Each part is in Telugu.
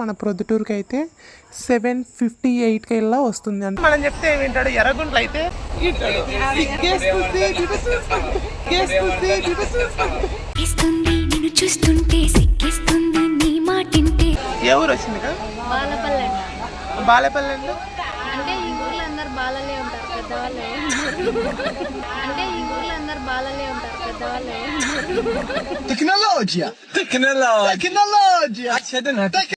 మన ప్రొద్దుటూరుకి అయితే సెవెన్ ఫిఫ్టీ ఎయిట్ కల్లా వస్తుంది అంటే. మనం చెప్తే వింటాడు ఎర్రగుంట్లు అయితే మాటింటే ఎవరు వచ్చింది బాలపల్లి. బాలేపల్లి అంటే? ఈ ఊర్లో అందరు బాలలే ఉంటారు పెద్దవాళ్ళే. అంటే ఈ ఊర్లో అందరు బాలలే ఉంటారు పెద్దవాళ్ళే. Tecnologia! Tecnologia! Tecnologia!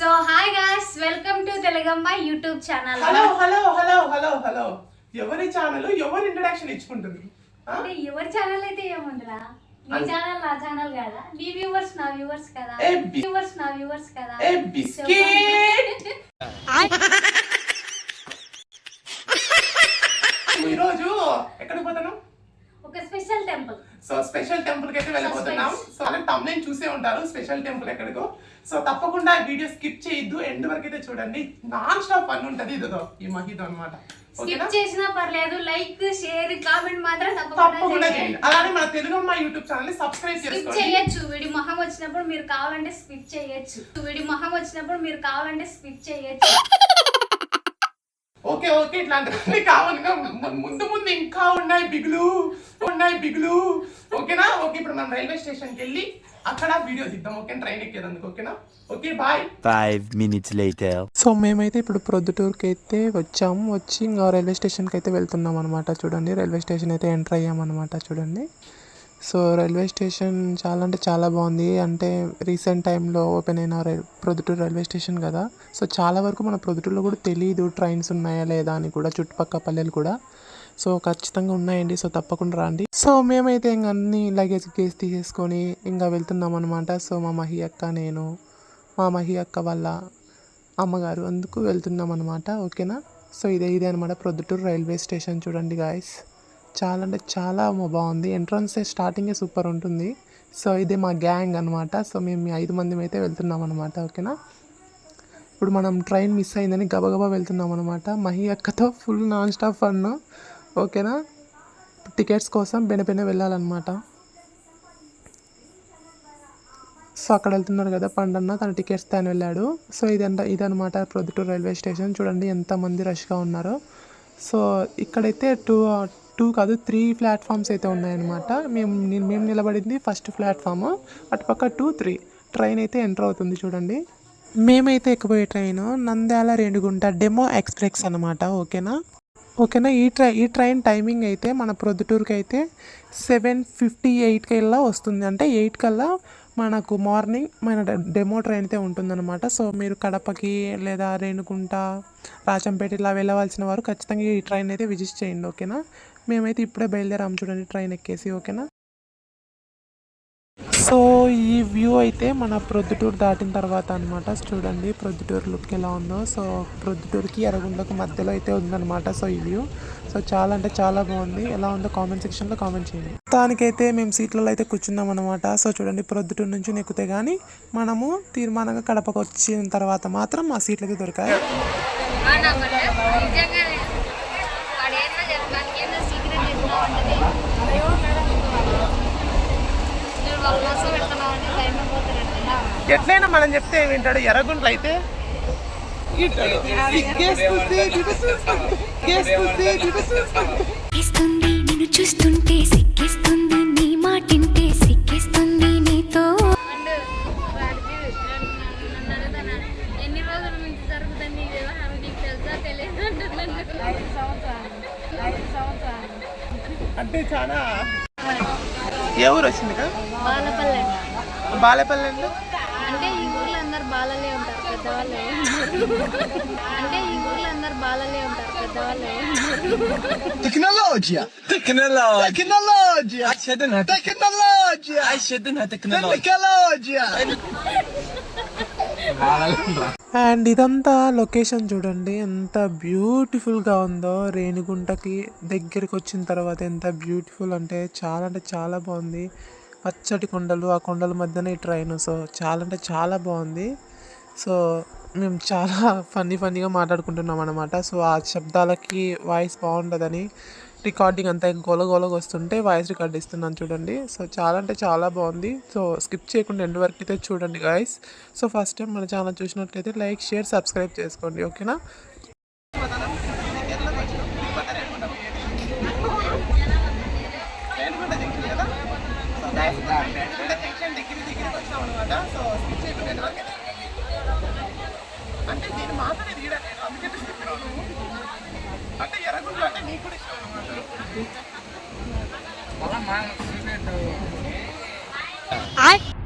So hi guys welcome to Telugamma YouTube channel hello hello hello hello hello ఎవరి ఛానల్ ఎవరు ఇంట్రడక్షన్ ఇచ్చుకుంటుంది? అంటే ఎవరి ఛానల్ అయితే ఏముందిరా? నీ ఛానల్ నా ఛానల్ కదా? నీ వ్యూవర్స్ నా వ్యూవర్స్ కదా? వ్యూవర్స్ నా వ్యూవర్స్ కదా? ఈరోజు ఎక్కడికి పోతున్నాం ఒక స్పెషల్ టెంపుల్ సో స్పెషల్ టెంపుల్కి అయితే వెళ్ళిపోతున్నాం సో అలా తమ్నేం చూసే ఉంటారు. స్పెషల్ టెంపుల్ ఎక్కడికో? సో తప్పకుండా వీడియో స్కిప్ చేయొద్దు. ఎండ్ వరకు అయితే చూడండి. నాన్ స్టాప్ పని ఉంటది ఇదో ఈ మహిదో అనమాట స్కిప్ చేసినా పర్లేదు. లైక్ షేర్ కామెంట్ మాత్రం తప్పకుండా చేయండి. అలానే మన తెలుగు అమ్మ యూట్యూబ్ ఛానల్ని సబ్స్క్రైబ్ స్కిప్ చేసుకోండి. చేయొచ్చు. వీడి మొహం వచ్చినప్పుడు మీరు కావాలంటే స్కిప్ చేయొచ్చు. వీడి మొహం వచ్చినప్పుడు మీరు కావాలంటే స్కిప్ చేయొచ్చు. Okay okay. ఇట్లాంటివన్నీ కావాలిగా ముందు ముందు ఇంకా ఉన్నాయి బిగులు. ఉన్నాయి బిగులు. ఓకేనా? ఓకే ఇప్పుడు మనం రైల్వే స్టేషన్కి వెళ్ళి అక్కడ వీడియో తీద్దాం ఓకే ట్రైన్ ఎక్కేదందుకు ఓకేనా? Okay bye. Five minutes later. So మేమైతే ఇప్పుడు ప్రొద్దుటూరుకి అయితే వచ్చాము. వచ్చి ఇంకా రైల్వే స్టేషన్కి అయితే వెళ్తున్నాం అనమాట చూడండి రైల్వే స్టేషన్ అయితే ఎంటర్ అయ్యామన్నమాట చూడండి. సో రైల్వే స్టేషన్ చాలా అంటే చాలా బాగుంది. అంటే రీసెంట్ టైంలో ఓపెన్ అయిన రై ప్రొద్దుటూరు రైల్వే స్టేషన్ కదా. సో చాలా వరకు మన ప్రొద్దుటూరులో కూడా తెలియదు ట్రైన్స్ ఉన్నాయా లేదా అని కూడా చుట్టుపక్కల పల్లెలు కూడా. సో ఖచ్చితంగా ఉన్నాయండి. సో తప్పకుండా రండి. సో మేమైతే ఇంక అన్ని లగేజ్ కేసు తీసేసుకొని ఇంకా వెళ్తున్నాం అనమాట సో మా మహి అక్క నేను మా మహి అక్క వాళ్ళ అమ్మగారు అందుకు వెళ్తున్నాం అనమాట ఓకేనా? సో ఇదే ఇదే అనమాట ప్రొద్దుటూరు రైల్వే స్టేషన్ చూడండి గాయస్ చాలా అంటే చాలా బాగుంది. ఎంట్రన్స్ స్టార్టింగే సూపర్ ఉంటుంది. సో ఇదే మా గ్యాంగ్ అనమాట సో మేము ఐదు మంది అయితే వెళ్తున్నాం అనమాట ఓకేనా? ఇప్పుడు మనం ట్రైన్ మిస్ అయిందని గబగబా వెళ్తున్నాం అనమాట మహి అక్కతో ఫుల్ నాన్ స్టాప్ ఫన్ ఓకేనా? టికెట్స్ కోసం బెనబెన వెళ్ళాలన్నమాట. సో అక్కడ వెళ్తున్నారు కదా పండన్న తన టికెట్స్ తాను వెళ్ళాడు. సో ఇదంట ఇదనమాట ప్రొద్దుటూరు రైల్వే స్టేషన్. చూడండి ఎంతమంది రష్గా ఉన్నారో. సో ఇక్కడైతే టూ టూ కాదు త్రీ ప్లాట్ఫామ్స్ అయితే ఉన్నాయన్నమాట. మేము మేము నిలబడింది ఫస్ట్ ప్లాట్ఫామ్ అటుపక్క టూ త్రీ. ట్రైన్ అయితే ఎంటర్ అవుతుంది చూడండి. మేమైతే ఎక్కిపోయే train Nandyal Renigunta DEMU express అనమాట ఓకేనా? ఓకేనా? ఈ ట్రై ఈ ట్రైన్ టైమింగ్ అయితే మన ప్రొద్దుటూరుకి అయితే సెవెన్ ఫిఫ్టీ ఎయిట్ కల్లా వస్తుంది. అంటే ఎయిట్ కల్లా మనకు మార్నింగ్ మన డెమో ట్రైన్ అయితే ఉంటుందన్నమాట. సో మీరు కడపకి లేదా రేణుగుంట రాచంపేట ఇలా వెళ్ళవలసిన వారు ఖచ్చితంగా ఈ ట్రైన్ అయితే విజిట్ చేయండి. ఓకేనా? మేమైతే ఇప్పుడే బయలుదేరాము చూడండి ట్రైన్ ఎక్కేసి. ఓకేనా? సో ఈ వ్యూ అయితే మన ప్రొద్దుటూరు దాటిన తర్వాత అనమాట చూడండి ప్రొద్దుటూరు లుక్ ఎలా ఉందో. సో ప్రొద్దుటూరుకి ఎరగుండకు మధ్యలో అయితే ఉందన్నమాట సో ఈ వ్యూ. సో చాలా అంటే చాలా బాగుంది. ఎలా ఉందో కామెంట్ సెక్షన్లో కామెంట్ చేయండి. దానికైతే మేము సీట్లలో అయితే కూర్చున్నాం అనమాట సో చూడండి ప్రొద్దుటూరు నుంచి నెక్కితే కానీ మనము తీర్మానంగా కడపకు వచ్చిన తర్వాత మాత్రం మా సీట్లకి దొరికాయి. ఎట్లయినా మనం చెప్తే వింటాడు ఎర్రగుంట్లు అయితే. ఇస్తుంది నిన్ను చూస్తుంటే సిక్కిస్తుంది నీ మాటింటే సిక్కిస్తుంది నీతో. ఎన్ని రోజుల నుంచి అంటే చాలా ఎవరు వచ్చింది కదా బాలపల్లి. బాలేపల్లి అంటే అంటే ఈ ఊర్లో అందరు బాలలే ఉంటారు పెద్దవాళ్ళే అంటే ఈ ఊర్లో అందరు బాలలే ఉంటారు పెద్దవాళ్ళే Tecnologia! Tecnologia. Tecnologia! Accedere Tecnologia! Tecnologia. Tecnologia! And ఇదంతా లొకేషన్ చూడండి ఎంత బ్యూటిఫుల్గా ఉందో రేణిగుంటకి దగ్గరికి వచ్చిన తర్వాత ఎంత బ్యూటిఫుల్ అంటే చాలా అంటే చాలా బాగుంది పచ్చటి కొండలు ఆ కొండల మధ్యన ఈ ట్రైన్. సో చాలా అంటే చాలా బాగుంది. సో మేము చాలా ఫన్నీ ఫన్నీగా మాట్లాడుకుంటున్నాం అనమాట సో ఆ శబ్దాలకి వాయిస్ బాగుంటుందని రికార్డింగ్ అంతా గోల గోలగా వస్తుంటే వాయిస్ రికార్డ్ ఇస్తున్నాను చూడండి. సో చాలా అంటే చాలా బాగుంది. సో స్కిప్ చేయకుండా ఎండ్ వరకు అయితే చూడండి గాయస్ సో ఫస్ట్ టైం మన ఛానల్ చూసినట్లయితే లైక్ షేర్ సబ్స్క్రైబ్ చేసుకోండి. ఓకేనా?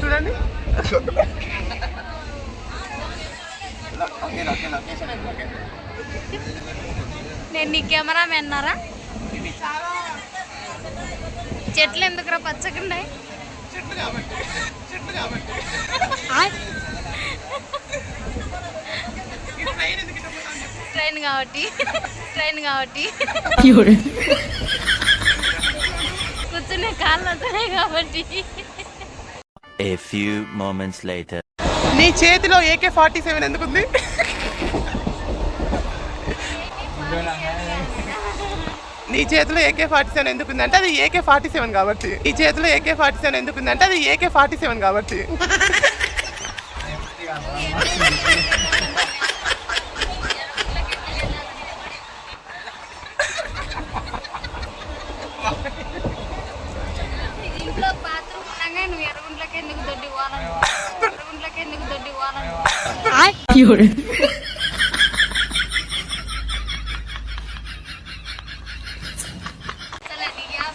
చూడండి. నేను నీ కెమెరా అన్నారా ఇది చాలా చెట్లు ఎందుకురా పచ్చకుండా ట్రైన్ కాబట్టి ట్రైన్ కాబట్టి. కాళ్ళు వస్తున్నాయి కాబట్టి. A few moments later. నీ చేతిలో ఏకే ఫార్టీ సెవెన్ ఎందుకుంది? నీ చేతిలో ఏకే ఫార్టీ సెవెన్ ఎందుకుంది అంటే అది ఏకే ఫార్టీ సెవెన్ కాబట్టి. నీ చేతిలో ఏకే ఫార్టీ సెవెన్ ఎందుకుంది అంటే అది ఏకే ఫార్టీ సెవెన్ కాబట్టి. ఎర్రగుంట్లకి ఎందుకు దొడ్డి పోవాలని? ఎర్రగుంట్లకి ఎందుకు దొడ్డి పోవాలని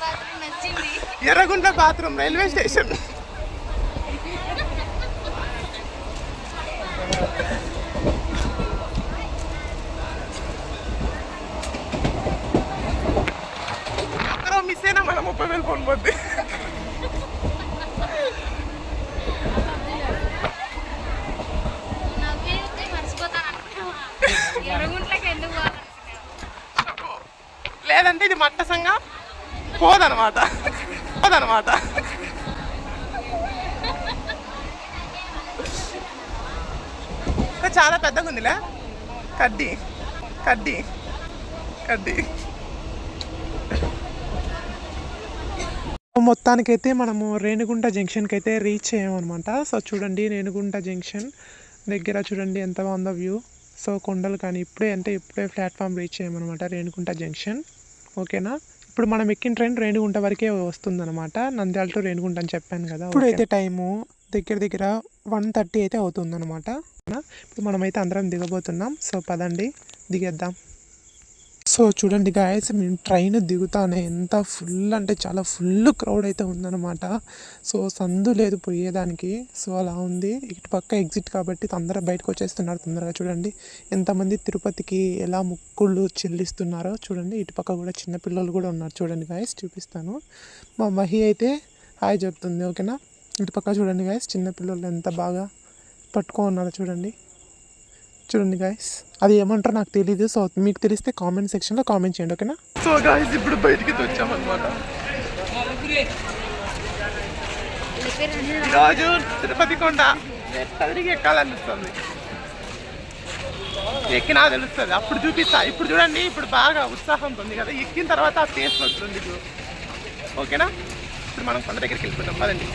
బాత్రూమ్ నచ్చింది? Yerraguntla bathroom railway station. Miss అయినా మన ముప్పై వేలు ఫోన్ పోద్ది లేదంటే ఇది మట్టసంగా పోదనమాట. పోదనమాట. చాలా పెద్దగా ఉందిలే కడ్డీ. కడ్డీ. కడ్డీ. మొత్తానికైతే మనము రేణుగుంట జంక్షన్కి అయితే రీచ్ అయ్యామన్నమాట. సో చూడండి రేణుగుంట జంక్షన్ దగ్గర చూడండి ఎంత బాగుందో వ్యూ. సో కొండలు కానీ ఇప్పుడే అంటే ఇప్పుడే ప్లాట్ఫామ్ రీచ్ అయ్యామన్నమాట రేణిగుంట జంక్షన్ ఓకేనా ఇప్పుడు మనం ఎక్కిన ట్రైన్ రేణిగుంట వరకే వస్తుందన్నమాట. నంద్యాల టు రేణిగుంట అని చెప్పాను కదా ఇప్పుడైతే టైము దగ్గర దగ్గర వన్ థర్టీ అయితే అవుతుందన్నమాట. ఇప్పుడు మనమైతే అందరం దిగబోతున్నాం. సో పదండి దిగేద్దాం. సో చూడండి గాయస్ మేము ట్రైన్ దిగుతానే ఎంత ఫుల్ అంటే చాలా ఫుల్ క్రౌడ్ అయితే ఉందన్నమాట. సో సందు లేదు పోయేదానికి. సో అలా ఉంది. ఇటు పక్క ఎగ్జిట్ కాబట్టి తొందరగా బయటకు వచ్చేస్తున్నారు తొందరగా చూడండి. ఎంతమంది తిరుపతికి ఎలా ముక్కుళ్ళు చెల్లిస్తున్నారో చూడండి. ఇటు పక్క కూడా చిన్న పిల్లలు కూడా ఉన్నారు చూడండి గాయస్ చూపిస్తాను. మా మహి అయితే హాయ్ చెప్తుంది ఓకేనా? ఇటు పక్క చూడండి గాయస్ చిన్న పిల్లలు ఎంత బాగా పట్టుకో ఉన్నారో చూడండి. చూడండి గాయస్ అది ఏమంటారో నాకు తెలియదు సో మీకు తెలిస్తే కామెంట్ సెక్షన్లో కామెంట్ చేయండి ఓకేనా సో గాయస్ ఇప్పుడు బయటికి వచ్చామన్నమాట. ఈరోజు తిరుపతి కొండ ఎక్కడికి ఎక్కాలనిపిస్తుంది. ఎక్కినా తెలుస్తుంది. అప్పుడు చూపిస్తా. ఇప్పుడు చూడండి ఇప్పుడు బాగా ఉత్సాహంతో ఉంది కదా. ఎక్కిన తర్వాత ఆ టేస్ట్ వస్తుంది. ఓకేనా? ఇప్పుడు మనం కొండ దగ్గరికి వెళ్ళిపోతాం పదండి.